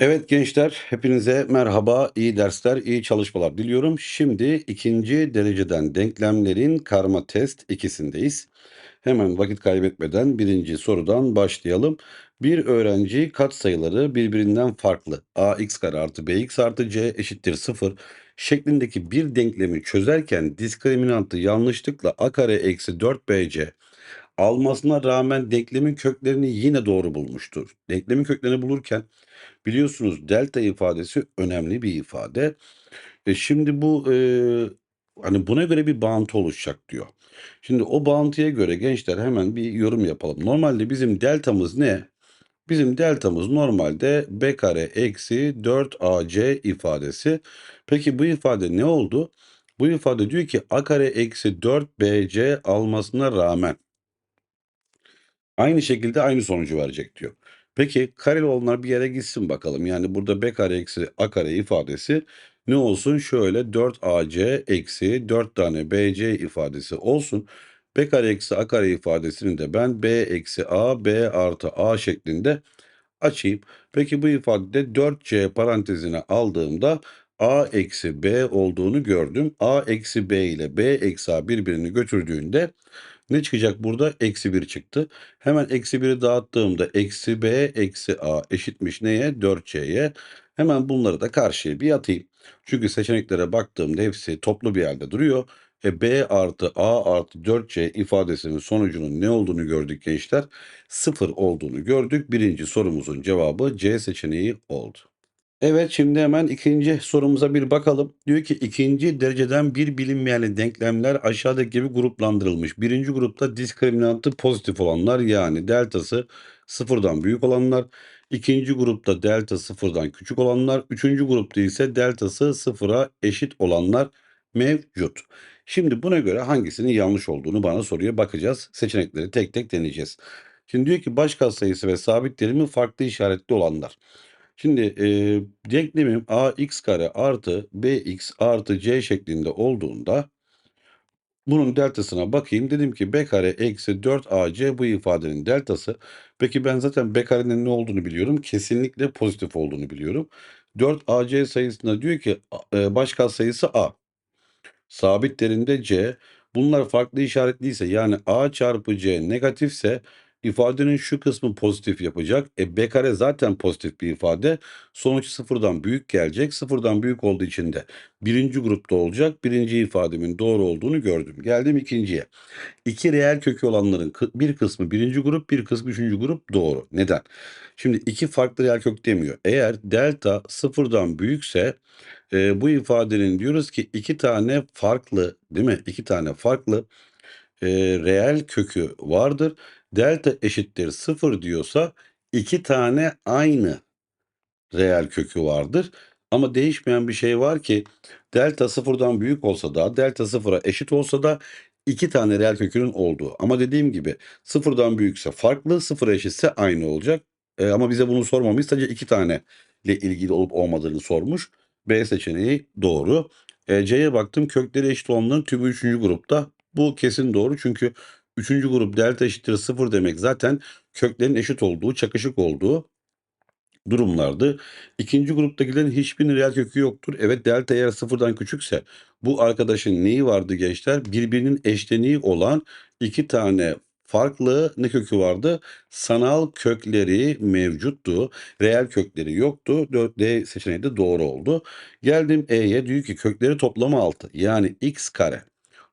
Evet gençler, hepinize merhaba, iyi dersler, iyi çalışmalar diliyorum. Şimdi ikinci dereceden denklemlerin karma test ikisindeyiz. Hemen vakit kaybetmeden birinci sorudan başlayalım. Bir öğrenci katsayıları birbirinden farklı ax kare artı bx artı c eşittir 0 şeklindeki bir denklemi çözerken diskriminantı yanlışlıkla a kare eksi 4bc almasına rağmen denklemin köklerini yine doğru bulmuştur. Denklemin köklerini bulurken biliyorsunuz delta ifadesi önemli bir ifade. E şimdi bu e, hani buna göre bir bağıntı oluşacak diyor. Şimdi o bağıntıya göre gençler hemen bir yorum yapalım. Normalde bizim deltamız ne? Bizim deltamız normalde b kare eksi 4ac ifadesi. Peki bu ifade ne oldu? Bu ifade diyor ki a kare eksi 4bc almasına rağmen Aynı şekilde aynı sonucu verecek diyor. Peki kareli olanlar bir yere gitsin bakalım. Yani burada b kare eksi a kare ifadesi ne olsun? Şöyle 4ac eksi 4 tane bc ifadesi olsun. b kare eksi a kare ifadesini de ben b eksi a b artı a şeklinde açayım. Peki bu ifadede 4c parantezine aldığımda a eksi b olduğunu gördüm. a eksi b ile b eksi a birbirini götürdüğünde ne çıkacak burada? Eksi 1 çıktı. Hemen eksi 1'i dağıttığımda eksi b eksi a eşitmiş neye? 4c'ye. Hemen bunları da karşıya bir atayım. Çünkü seçeneklere baktığımda hepsi toplu bir yerde duruyor. E, b artı a artı 4c ifadesinin sonucunun ne olduğunu gördük gençler. 0 olduğunu gördük. Birinci sorumuzun cevabı C seçeneği oldu. Evet şimdi hemen ikinci sorumuza bir bakalım. Diyor ki ikinci dereceden bir bilinmeyen denklemler aşağıdaki gibi gruplandırılmış. Birinci grupta diskriminantı pozitif olanlar yani deltası sıfırdan büyük olanlar. İkinci grupta delta sıfırdan küçük olanlar. Üçüncü grupta ise deltası sıfıra eşit olanlar mevcut. Şimdi buna göre hangisinin yanlış olduğunu bana soruyor. Bakacağız. Seçenekleri tek tek deneyeceğiz. Şimdi diyor ki baş katsayısı ve sabit terimi farklı işaretli olanlar. Şimdi e, denklemim ax kare artı bx artı c şeklinde olduğunda bunun deltasına bakayım. Dedim ki b kare eksi 4ac bu ifadenin deltası. Peki ben zaten b karenin ne olduğunu biliyorum. Kesinlikle pozitif olduğunu biliyorum. 4ac sayısında diyor ki e, baş katsayısı a. Sabit derinde c. Bunlar farklı işaretliyse yani a çarpı c negatifse ifadenin şu kısmı pozitif yapacak. E b kare zaten pozitif bir ifade. Sonuç sıfırdan büyük gelecek. Sıfırdan büyük olduğu için de birinci grupta olacak. Birinci ifademin doğru olduğunu gördüm. Geldim ikinciye. İki reel kökü olanların bir kısmı birinci grup, bir kısmı üçüncü grup doğru. Neden? Şimdi iki farklı reel kök demiyor. Eğer delta sıfırdan büyükse e, bu ifadenin diyoruz ki iki tane farklı değil mi? İki tane farklı e, reel kökü vardır. Delta eşittir 0 diyorsa iki tane aynı reel kökü vardır. Ama değişmeyen bir şey var ki delta sıfırdan büyük olsa da delta sıfıra eşit olsa da iki tane reel kökünün olduğu. Ama dediğim gibi sıfırdan büyükse farklı, sıfıra eşitse aynı olacak. E, ama bize bunu sormamış. Sadece iki tane ile ilgili olup olmadığını sormuş. B seçeneği doğru. E, C'ye baktım kökleri eşit olanların tümü üçüncü grupta. Bu kesin doğru çünkü üçüncü grup delta eşittir sıfır demek zaten köklerin eşit olduğu, çakışık olduğu durumlardı. İkinci gruptakilerin hiçbirinin reel kökü yoktur. Evet delta eğer sıfırdan küçükse bu arkadaşın neyi vardı gençler? Birbirinin eşleniği olan iki tane farklı ne kökü vardı? Sanal kökleri mevcuttu. Reel kökleri yoktu. 4D seçeneği de doğru oldu. Geldim E'ye diyor ki kökleri toplamı 6. Yani x kare.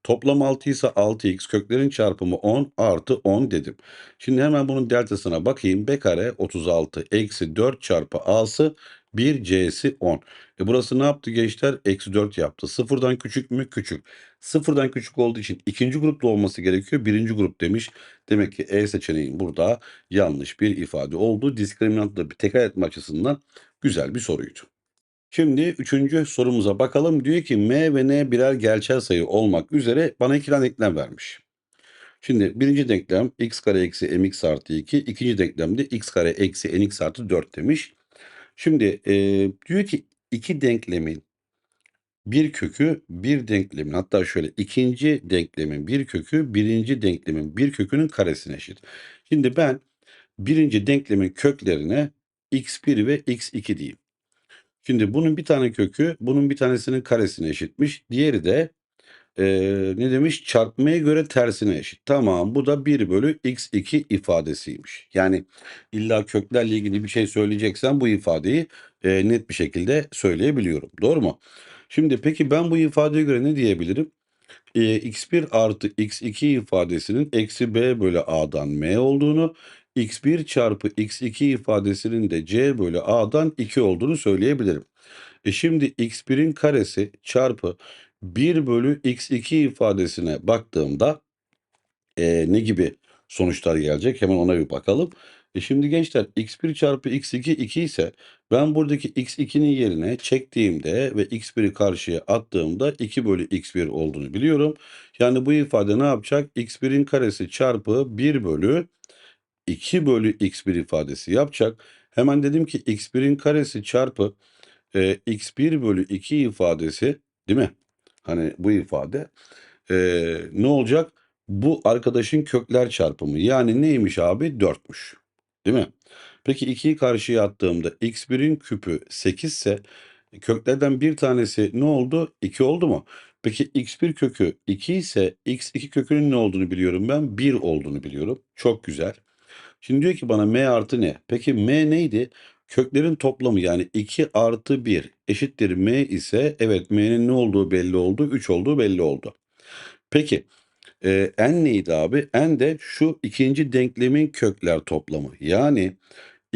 Toplam 6 ise 6x köklerin çarpımı 10 artı 10 dedim. Şimdi hemen bunun deltasına bakayım. B kare 36 eksi 4 çarpı a'sı 1 c'si 10. E burası ne yaptı gençler? Eksi 4 yaptı. Sıfırdan küçük mü? Küçük. Sıfırdan küçük olduğu için ikinci grupta olması gerekiyor. Birinci grup demiş. Demek ki E seçeneğin burada yanlış bir ifade oldu. Diskriminantı da bir tekrar etme açısından güzel bir soruydu. Şimdi üçüncü sorumuza bakalım. Diyor ki m ve n birer gerçel sayı olmak üzere bana iki tane denklem vermiş. Şimdi birinci denklem x kare eksi mx artı 2. ikinci denklemde x kare eksi nx artı 4 demiş. Şimdi e, diyor ki iki denklemin bir kökü bir denklemin hatta şöyle ikinci denklemin bir kökü birinci denklemin bir kökünün karesine eşit. Şimdi ben birinci denklemin köklerine x1 ve x2 diyeyim. Şimdi bunun bir tane kökü bunun bir tanesinin karesine eşitmiş. Diğeri de eee, ne demiş? Çarpmaya göre tersine eşit. Tamam bu da 1 bölü x2 ifadesiymiş. Yani illa köklerle ilgili bir şey söyleyeceksen bu ifadeyi eee, net bir şekilde söyleyebiliyorum. Doğru mu? Şimdi peki ben bu ifadeye göre ne diyebilirim? Eee, x1 artı x2 ifadesinin eksi b bölü a'dan m olduğunu, x1 çarpı x2 ifadesinin de c bölü a'dan 2 olduğunu söyleyebilirim. E şimdi x1'in karesi çarpı 1 bölü x2 ifadesine baktığımda eee, ne gibi sonuçlar gelecek? Hemen ona bir bakalım. E şimdi gençler x1 çarpı x2 2 ise ben buradaki x2'nin yerine çektiğimde ve x1'i karşıya attığımda 2 bölü x1 olduğunu biliyorum. Yani bu ifade ne yapacak? x1'in karesi çarpı 1 bölü 2 bölü x1 ifadesi yapacak. Hemen dedim ki x1'in karesi çarpı e, x1 bölü 2 ifadesi değil mi? Hani bu ifade e, ne olacak? Bu arkadaşın kökler çarpımı. Yani neymiş abi? 4'müş. Değil mi? Peki 2'yi karşıya attığımda x1'in küpü 8 ise köklerden bir tanesi ne oldu? 2 oldu mu? Peki x1 kökü 2 ise x2 kökünün ne olduğunu biliyorum ben? 1 olduğunu biliyorum. Çok güzel. Şimdi diyor ki bana m artı ne? Peki m neydi? Köklerin toplamı yani 2 artı 1 eşittir m ise evet m'nin ne olduğu belli oldu. 3 olduğu belli oldu. Peki e, n neydi abi? n de şu ikinci denklemin kökler toplamı. Yani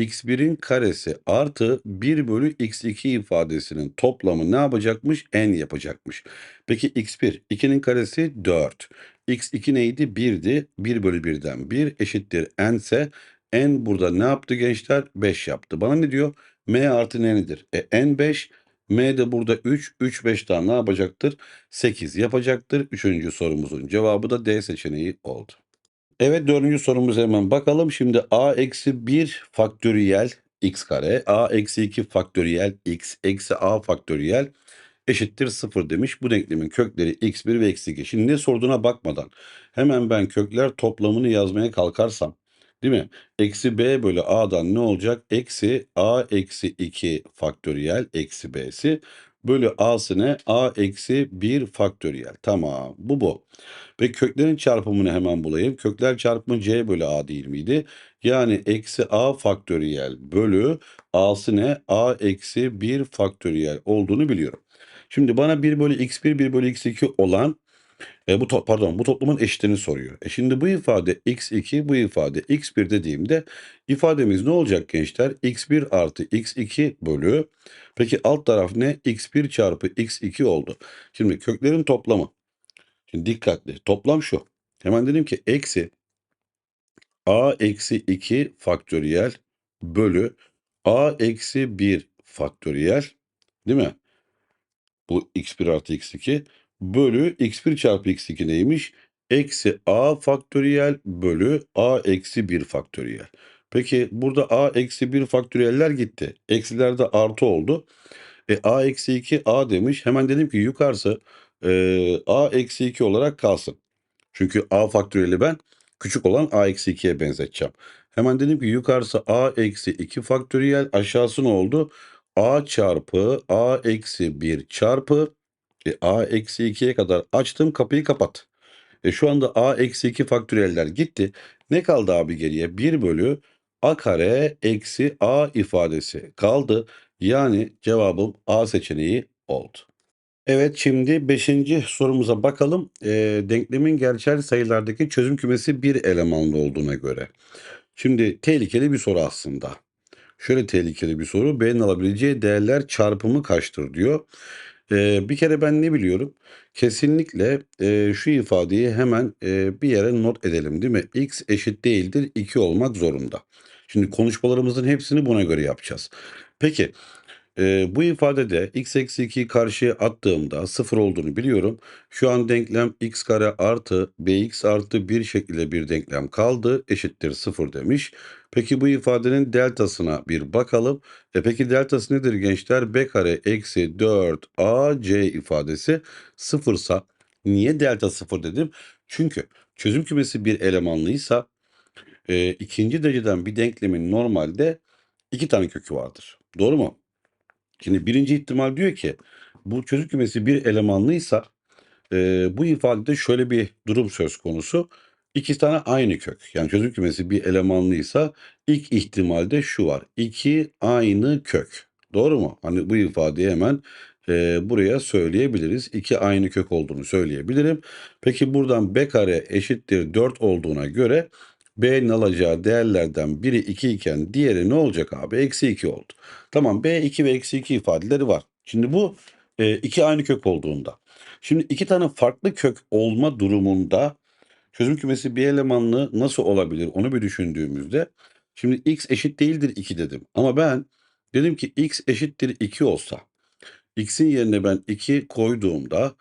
x1'in karesi artı 1 bölü x2 ifadesinin toplamı ne yapacakmış? n yapacakmış. Peki x1, 2'nin karesi 4. x2 neydi? 1'di. 1 bölü 1'den 1 eşittir n ise n burada ne yaptı gençler? 5 yaptı. Bana ne diyor? m artı n nedir? E, n 5, m de burada 3. 3, 5 daha ne yapacaktır? 8 yapacaktır. Üçüncü sorumuzun cevabı da D seçeneği oldu. Evet dördüncü sorumuza hemen bakalım. Şimdi a eksi 1 faktöriyel x kare, a eksi 2 faktöriyel x eksi a faktöriyel eşittir 0 demiş. Bu denklemin kökleri x1 ve eksi 2. Şimdi ne sorduğuna bakmadan hemen ben kökler toplamını yazmaya kalkarsam değil mi? Eksi b bölü a'dan ne olacak? Eksi a eksi 2 faktöriyel eksi b'si bölü a'sı ne? a eksi 1 faktöriyel. Tamam bu bu. Ve köklerin çarpımını hemen bulayım. Kökler çarpımı c bölü a değil miydi? Yani eksi a faktöriyel bölü a'sı ne? a eksi 1 faktöriyel olduğunu biliyorum. Şimdi bana 1 bölü x1 1 bölü x2 olan e, bu to- pardon bu toplumun eşitini soruyor. E şimdi bu ifade x2 bu ifade x1 dediğimde ifademiz ne olacak gençler? x1 artı x2 bölü peki alt taraf ne? x1 çarpı x2 oldu. Şimdi köklerin toplamı. Şimdi dikkatli. Toplam şu. Hemen dedim ki eksi a eksi 2 faktöriyel bölü a eksi 1 faktöriyel değil mi? Bu x1 artı x2 bölü x1 çarpı x2 neymiş? Eksi a faktöriyel bölü a eksi 1 faktöriyel. Peki burada a eksi 1 faktöriyeller gitti. Eksiler de artı oldu. E, a eksi 2 a demiş. Hemen dedim ki yukarısı e, a eksi 2 olarak kalsın. Çünkü a faktöriyeli ben küçük olan a eksi 2'ye benzeteceğim. Hemen dedim ki yukarısı a eksi 2 faktöriyel aşağısı ne oldu? a çarpı a eksi 1 çarpı e, a eksi 2'ye kadar açtım kapıyı kapat. E şu anda a eksi 2 faktöriyeller gitti. Ne kaldı abi geriye? 1 bölü a kare eksi a ifadesi kaldı. Yani cevabım A seçeneği oldu. Evet şimdi 5. sorumuza bakalım. E, denklemin gerçel sayılardaki çözüm kümesi bir elemanlı olduğuna göre. Şimdi tehlikeli bir soru aslında. Şöyle tehlikeli bir soru. B'nin alabileceği değerler çarpımı kaçtır diyor. Ee, bir kere ben ne biliyorum? Kesinlikle e, şu ifadeyi hemen e, bir yere not edelim değil mi? X eşit değildir 2 olmak zorunda. Şimdi konuşmalarımızın hepsini buna göre yapacağız. Peki Eee, bu ifadede x eksi 2'yi karşıya attığımda 0 olduğunu biliyorum. Şu an denklem x kare artı bx artı 1 şeklinde bir denklem kaldı. Eşittir 0 demiş. Peki bu ifadenin deltasına bir bakalım. E peki deltası nedir gençler? b kare eksi 4ac ifadesi 0 ise niye delta 0 dedim? Çünkü çözüm kümesi bir elemanlıysa e, ikinci dereceden bir denklemin normalde 2 tane kökü vardır. Doğru mu? Şimdi birinci ihtimal diyor ki bu çözüm kümesi bir elemanlıysa Eee, bu ifadede şöyle bir durum söz konusu. 2 tane aynı kök. Yani çözüm kümesi bir elemanlıysa ilk ihtimalde şu var. 2 aynı kök. Doğru mu? Hani bu ifadeyi hemen eee, buraya söyleyebiliriz. 2 aynı kök olduğunu söyleyebilirim. Peki buradan b kare eşittir 4 olduğuna göre b'nin alacağı değerlerden biri 2 iken diğeri ne olacak abi? Eksi 2 oldu. Tamam b 2 ve eksi 2 ifadeleri var. Şimdi bu eee, iki aynı kök olduğunda. Şimdi iki tane farklı kök olma durumunda çözüm kümesi bir elemanlı nasıl olabilir onu bir düşündüğümüzde şimdi x eşit değildir 2 dedim. Ama ben dedim ki x eşittir 2 olsa x'in yerine ben 2 koyduğumda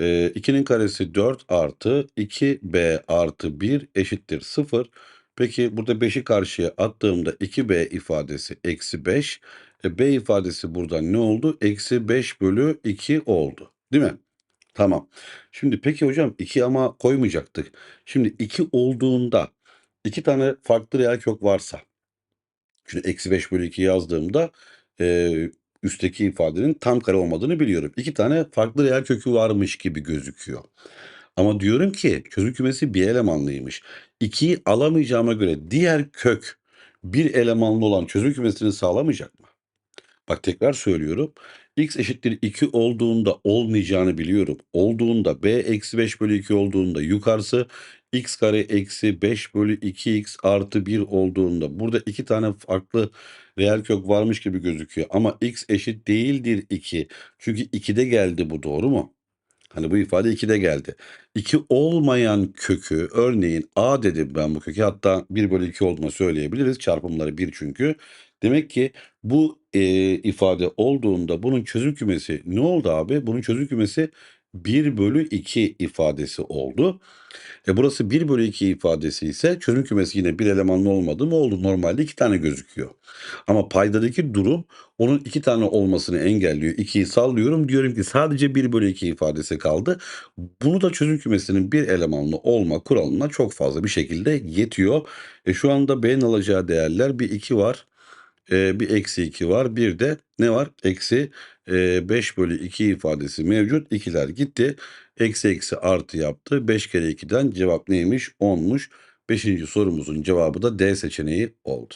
e, 2'nin karesi 4 artı 2b artı 1 eşittir 0. Peki burada 5'i karşıya attığımda 2b ifadesi eksi 5. E, b ifadesi buradan ne oldu? Eksi 5 bölü 2 oldu. Değil mi? Tamam. Şimdi peki hocam 2 ama koymayacaktık. Şimdi 2 olduğunda 2 tane farklı reel kök varsa şimdi eksi 5 bölü 2 yazdığımda eee, üstteki ifadenin tam kare olmadığını biliyorum. 2 tane farklı reel kökü varmış gibi gözüküyor. Ama diyorum ki çözüm kümesi bir elemanlıymış. 2'yi alamayacağıma göre diğer kök bir elemanlı olan çözüm kümesini sağlamayacak mı? Bak tekrar söylüyorum. X eşittir 2 olduğunda olmayacağını biliyorum. Olduğunda b eksi 5 bölü 2 olduğunda yukarısı x kare eksi 5 bölü 2x artı 1 olduğunda burada iki tane farklı reel kök varmış gibi gözüküyor. Ama x eşit değildir 2. Çünkü 2'de geldi bu doğru mu? Hani bu ifade 2'de geldi. 2 olmayan kökü örneğin a dedim ben bu kökü hatta 1 bölü 2 olduğunu söyleyebiliriz. Çarpımları 1 çünkü. Demek ki bu e, ifade olduğunda bunun çözüm kümesi ne oldu abi? Bunun çözüm kümesi 1 bölü 2 ifadesi oldu. E burası 1 bölü 2 ifadesi ise çözüm kümesi yine bir elemanlı olmadı mı oldu. Normalde 2 tane gözüküyor. Ama paydadaki durum onun 2 tane olmasını engelliyor. 2'yi sallıyorum diyorum ki sadece 1 bölü 2 ifadesi kaldı. Bunu da çözüm kümesinin bir elemanlı olma kuralına çok fazla bir şekilde yetiyor. E şu anda B'nin alacağı değerler bir 2 var. E, bir eksi 2 var. Bir de ne var? Eksi e, 5 bölü 2 ifadesi mevcut. İkiler gitti. Eksi eksi artı yaptı. 5 kere 2'den cevap neymiş? 10'muş. Beşinci sorumuzun cevabı da D seçeneği oldu.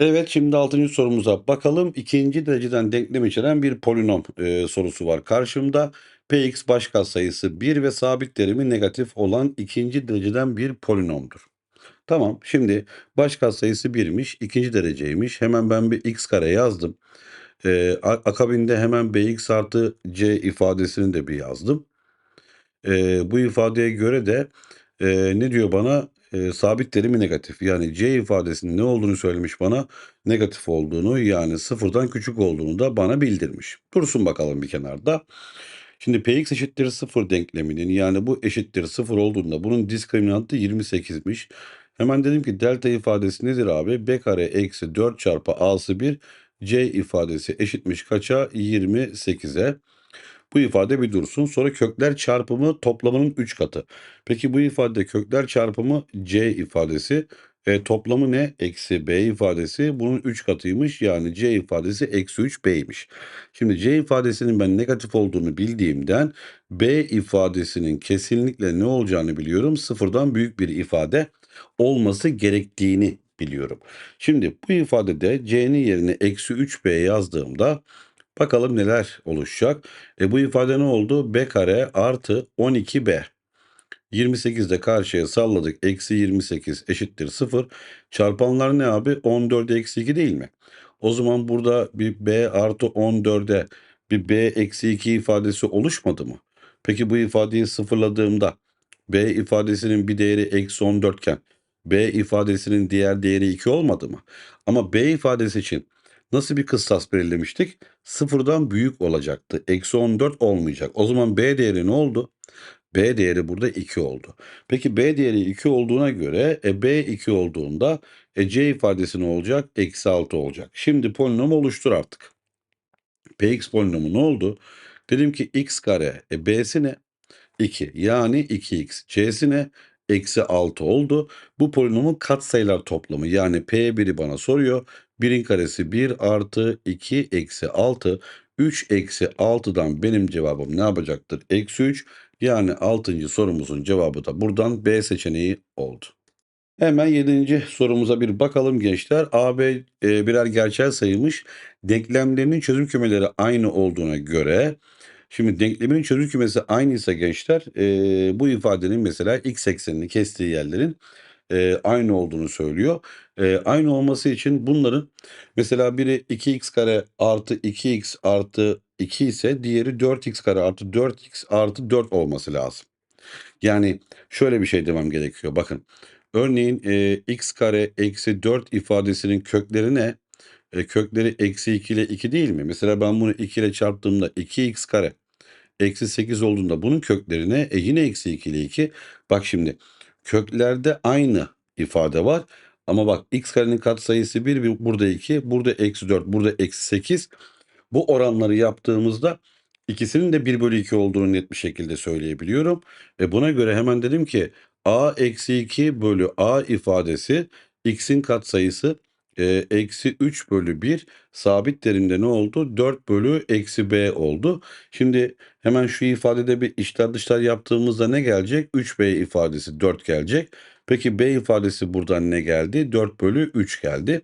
Evet şimdi 6. sorumuza bakalım. İkinci dereceden denklem içeren bir polinom e, sorusu var karşımda. Px baş katsayısı 1 ve sabit terimi negatif olan ikinci dereceden bir polinomdur. Tamam şimdi baş katsayısı 1'miş ikinci dereceymiş. Hemen ben bir x kare yazdım. E, a- akabinde hemen bx artı c ifadesini de bir yazdım. E, bu ifadeye göre de e, ne diyor bana? E, sabit terimi negatif. Yani c ifadesinin ne olduğunu söylemiş bana. Negatif olduğunu yani sıfırdan küçük olduğunu da bana bildirmiş. Dursun bakalım bir kenarda. Şimdi px eşittir 0 denkleminin yani bu eşittir 0 olduğunda bunun diskriminantı 28'miş. Hemen dedim ki delta ifadesi nedir abi? b kare eksi 4 çarpı a'sı 1 c ifadesi eşitmiş kaça? 28'e. Bu ifade bir dursun. Sonra kökler çarpımı toplamının 3 katı. Peki bu ifade kökler çarpımı c ifadesi. E, toplamı ne? Eksi b ifadesi. Bunun 3 katıymış. Yani c ifadesi eksi 3 b'ymiş. Şimdi c ifadesinin ben negatif olduğunu bildiğimden b ifadesinin kesinlikle ne olacağını biliyorum. Sıfırdan büyük bir ifade olması gerektiğini biliyorum. Şimdi bu ifadede c'nin yerine eksi 3b yazdığımda bakalım neler oluşacak. E bu ifade ne oldu? b kare artı 12b. 28'de karşıya salladık. Eksi 28 eşittir 0. Çarpanlar ne abi? 14 eksi 2 değil mi? O zaman burada bir b artı 14'e bir b eksi 2 ifadesi oluşmadı mı? Peki bu ifadeyi sıfırladığımda b ifadesinin bir değeri eksi 14 iken b ifadesinin diğer değeri 2 olmadı mı? Ama b ifadesi için nasıl bir kıssas belirlemiştik? Sıfırdan büyük olacaktı. Eksi 14 olmayacak. O zaman b değeri ne oldu? B değeri burada 2 oldu. Peki B değeri 2 olduğuna göre e, B 2 olduğunda e, C ifadesi ne olacak? Eksi 6 olacak. Şimdi polinom oluştur artık. Px polinomu ne oldu? Dedim ki x kare e, B'si ne? 2 yani 2x. C'si ne? Eksi 6 oldu. Bu polinomun katsayılar toplamı yani P1'i bana soruyor. 1'in karesi 1 artı 2 eksi 6. 3 eksi 6'dan benim cevabım ne yapacaktır? Eksi 3. Yani 6. sorumuzun cevabı da buradan B seçeneği oldu. Hemen 7. sorumuza bir bakalım gençler. A, B e, birer gerçel sayıymış. Denklemlerinin çözüm kümeleri aynı olduğuna göre şimdi denklemin çözüm kümesi aynıysa gençler e, bu ifadenin mesela x eksenini kestiği yerlerin e, aynı olduğunu söylüyor. E, aynı olması için bunların mesela biri 2x kare artı 2x artı 2 ise diğeri 4x kare artı 4x artı 4 olması lazım. Yani şöyle bir şey demem gerekiyor. Bakın örneğin e, x kare eksi 4 ifadesinin kökleri ne? E, kökleri eksi 2 ile 2 değil mi? Mesela ben bunu 2 ile çarptığımda 2x kare eksi 8 olduğunda bunun köklerine e, yine eksi 2 ile 2. Bak şimdi köklerde aynı ifade var. Ama bak x karenin katsayısı 1, bir- burada 2, burada eksi 4, burada eksi 8. Bu oranları yaptığımızda ikisinin de 1 bölü 2 olduğunu net bir şekilde söyleyebiliyorum. Ve buna göre hemen dedim ki a eksi 2 bölü a ifadesi x'in katsayısı eksi 3 bölü 1 sabit terimde ne oldu? 4 bölü eksi b oldu. Şimdi hemen şu ifadede bir içler dışlar yaptığımızda ne gelecek? 3b ifadesi 4 gelecek. Peki b ifadesi buradan ne geldi? 4 bölü 3 geldi.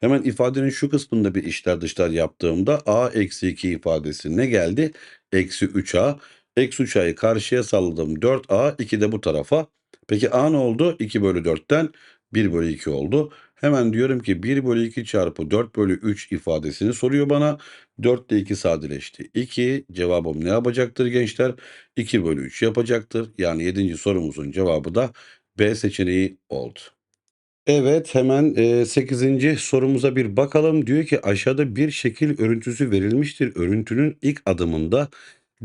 Hemen ifadenin şu kısmında bir içler dışlar yaptığımda a eksi 2 ifadesi ne geldi? Eksi 3a. Eksi 3a'yı karşıya salladım 4a 2 de bu tarafa. Peki a ne oldu? 2 bölü 4'ten 1 bölü 2 oldu. Hemen diyorum ki 1 bölü 2 çarpı 4 bölü 3 ifadesini soruyor bana. 4 ile 2 sadeleşti. 2 cevabım ne yapacaktır gençler? 2 bölü 3 yapacaktır. Yani 7. sorumuzun cevabı da B seçeneği oldu. Evet, hemen, eee, 8. sorumuza bir bakalım. Diyor ki aşağıda bir şekil örüntüsü verilmiştir. Örüntünün ilk adımında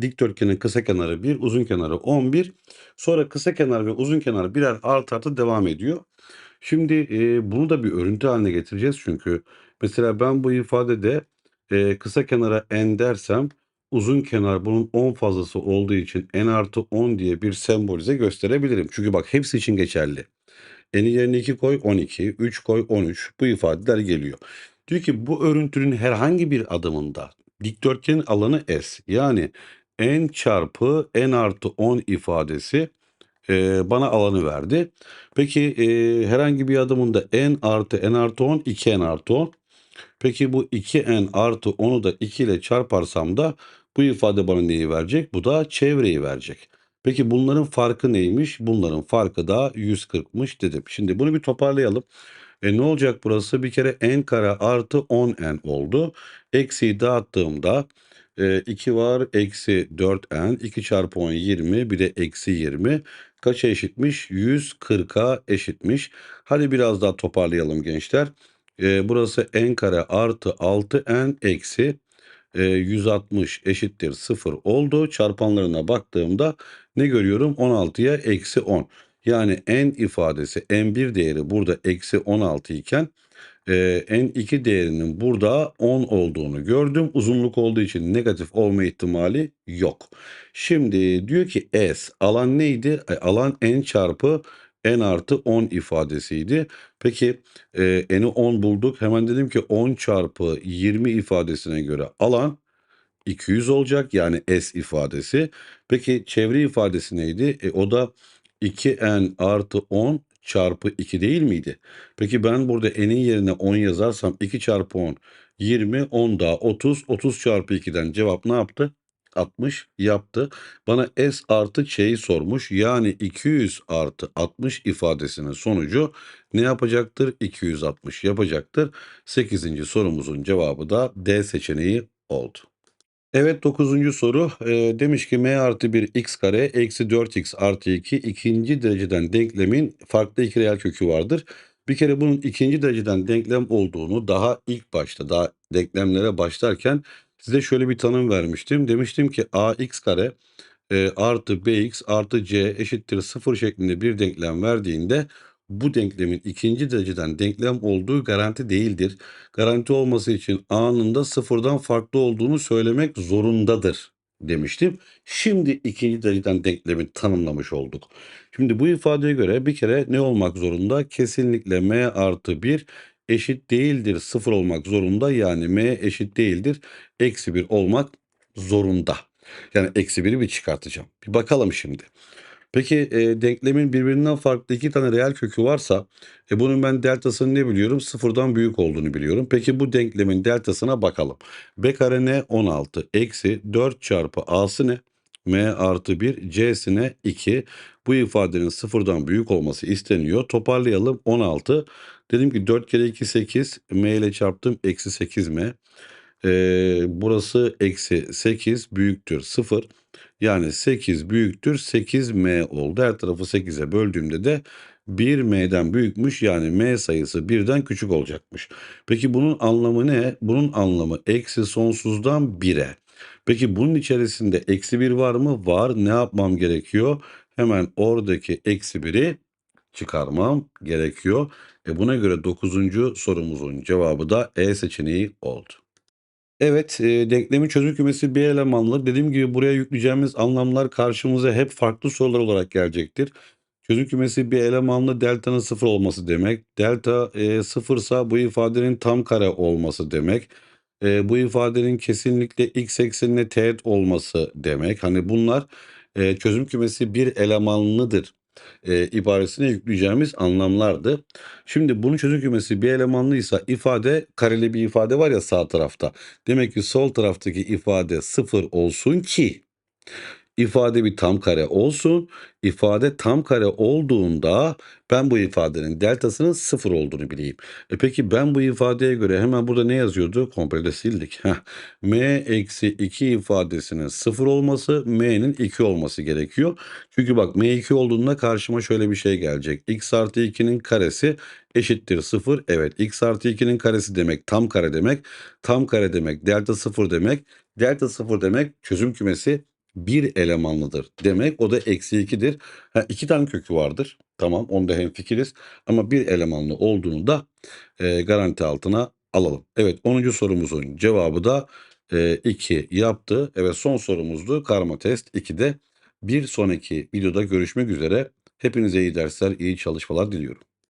dikdörtgenin kısa kenarı 1, uzun kenarı 11. Sonra kısa kenar ve uzun kenar birer artı artı devam ediyor. Şimdi, eee, bunu da bir örüntü haline getireceğiz çünkü mesela ben bu ifadede, eee, kısa kenara n dersem uzun kenar bunun 10 fazlası olduğu için n artı 10 diye bir sembolize gösterebilirim. Çünkü bak hepsi için geçerli. N'in yerine 2 koy 12, 3 koy 13 bu ifadeler geliyor. Diyor ki bu örüntünün herhangi bir adımında dikdörtgenin alanı S yani n çarpı n artı 10 ifadesi e, bana alanı verdi. Peki e, herhangi bir adımında n artı n artı 10 2n artı 10. Peki bu 2n artı 10'u da 2 ile çarparsam da bu ifade bana neyi verecek? Bu da çevreyi verecek. Peki bunların farkı neymiş? Bunların farkı da 140'mış dedim. Şimdi bunu bir toparlayalım. E ne olacak burası? Bir kere n kare artı 10n oldu. Eksiyi dağıttığımda e, 2 var eksi 4n. 2 çarpı 10 20 bir de eksi 20. Kaça eşitmiş? 140'a eşitmiş. Hadi biraz daha toparlayalım gençler. E, burası n kare artı 6n eksi e, 160 eşittir 0 oldu. Çarpanlarına baktığımda ne görüyorum? 16'ya eksi 10. Yani n ifadesi n1 değeri burada eksi 16 iken e, n2 değerinin burada 10 olduğunu gördüm. Uzunluk olduğu için negatif olma ihtimali yok. Şimdi diyor ki S alan neydi? E, alan n çarpı n artı 10 ifadesiydi. Peki e, n'i 10 bulduk. Hemen dedim ki 10 çarpı 20 ifadesine göre alan 200 olacak yani S ifadesi. Peki çevre ifadesi neydi? E, o da 2n artı 10 çarpı 2 değil miydi? Peki ben burada n'in yerine 10 yazarsam 2 çarpı 10 20 10 daha 30 30 çarpı 2'den cevap ne yaptı? 60 yaptı. Bana S artı Ç'yi sormuş. Yani 200 artı 60 ifadesinin sonucu ne yapacaktır? 260 yapacaktır. 8. sorumuzun cevabı da D seçeneği oldu. Evet 9. soru e, demiş ki m artı 1 x kare eksi 4x artı 2 ikinci dereceden denklemin farklı iki reel kökü vardır. Bir kere bunun ikinci dereceden denklem olduğunu daha ilk başta daha denklemlere başlarken size şöyle bir tanım vermiştim. Demiştim ki ax kare e, artı bx artı c eşittir 0 şeklinde bir denklem verdiğinde bu denklemin ikinci dereceden denklem olduğu garanti değildir. Garanti olması için a'nın da sıfırdan farklı olduğunu söylemek zorundadır demiştim. Şimdi ikinci dereceden denklemi tanımlamış olduk. Şimdi bu ifadeye göre bir kere ne olmak zorunda? Kesinlikle m artı 1 eşit değildir 0 olmak zorunda. Yani m eşit değildir eksi 1 olmak zorunda. Yani eksi 1'i bir çıkartacağım. Bir bakalım şimdi. Peki e, denklemin birbirinden farklı iki tane reel kökü varsa e, bunun ben deltasını ne biliyorum? Sıfırdan büyük olduğunu biliyorum. Peki bu denklemin deltasına bakalım. B kare ne? 16 eksi 4 çarpı a'sı ne? m artı 1 c'si ne? 2. Bu ifadenin sıfırdan büyük olması isteniyor. Toparlayalım 16. Dedim ki 4 kere 2 8 m ile çarptım eksi 8m. Ee, burası eksi 8 büyüktür 0. Yani 8 büyüktür 8m oldu. Her tarafı 8'e böldüğümde de 1m'den büyükmüş yani m sayısı 1'den küçük olacakmış. Peki bunun anlamı ne? Bunun anlamı eksi sonsuzdan 1'e. Peki bunun içerisinde eksi 1 var mı? Var. Ne yapmam gerekiyor? Hemen oradaki eksi 1'i çıkarmam gerekiyor. E buna göre 9. sorumuzun cevabı da E seçeneği oldu. Evet, e, denklemin çözüm kümesi bir elemanlı. Dediğim gibi buraya yükleyeceğimiz anlamlar karşımıza hep farklı sorular olarak gelecektir. Çözüm kümesi bir elemanlı delta'nın sıfır olması demek. Delta e, sıfırsa bu ifadenin tam kare olması demek. E, bu ifadenin kesinlikle x eksenine teğet olması demek. Hani bunlar e, çözüm kümesi bir elemanlıdır e, ibaresine yükleyeceğimiz anlamlardı. Şimdi bunun çözüm kümesi bir elemanlıysa ifade kareli bir ifade var ya sağ tarafta. Demek ki sol taraftaki ifade sıfır olsun ki ifade bir tam kare olsun. İfade tam kare olduğunda ben bu ifadenin deltasının sıfır olduğunu bileyim. E peki ben bu ifadeye göre hemen burada ne yazıyordu? Komple sildik. Heh. m eksi 2 ifadesinin sıfır olması m'nin 2 olması gerekiyor. Çünkü bak m 2 olduğunda karşıma şöyle bir şey gelecek. x artı 2'nin karesi eşittir 0. Evet x artı 2'nin karesi demek tam kare demek. Tam kare demek delta 0 demek. Delta 0 demek çözüm kümesi bir elemanlıdır demek. O da eksi 2'dir. Ha, iki tane kökü vardır. Tamam onda hemfikiriz. Ama bir elemanlı olduğunu da e, garanti altına alalım. Evet 10. sorumuzun cevabı da 2 e, yaptı. Evet son sorumuzdu. Karma test 2'de. Bir sonraki videoda görüşmek üzere. Hepinize iyi dersler, iyi çalışmalar diliyorum.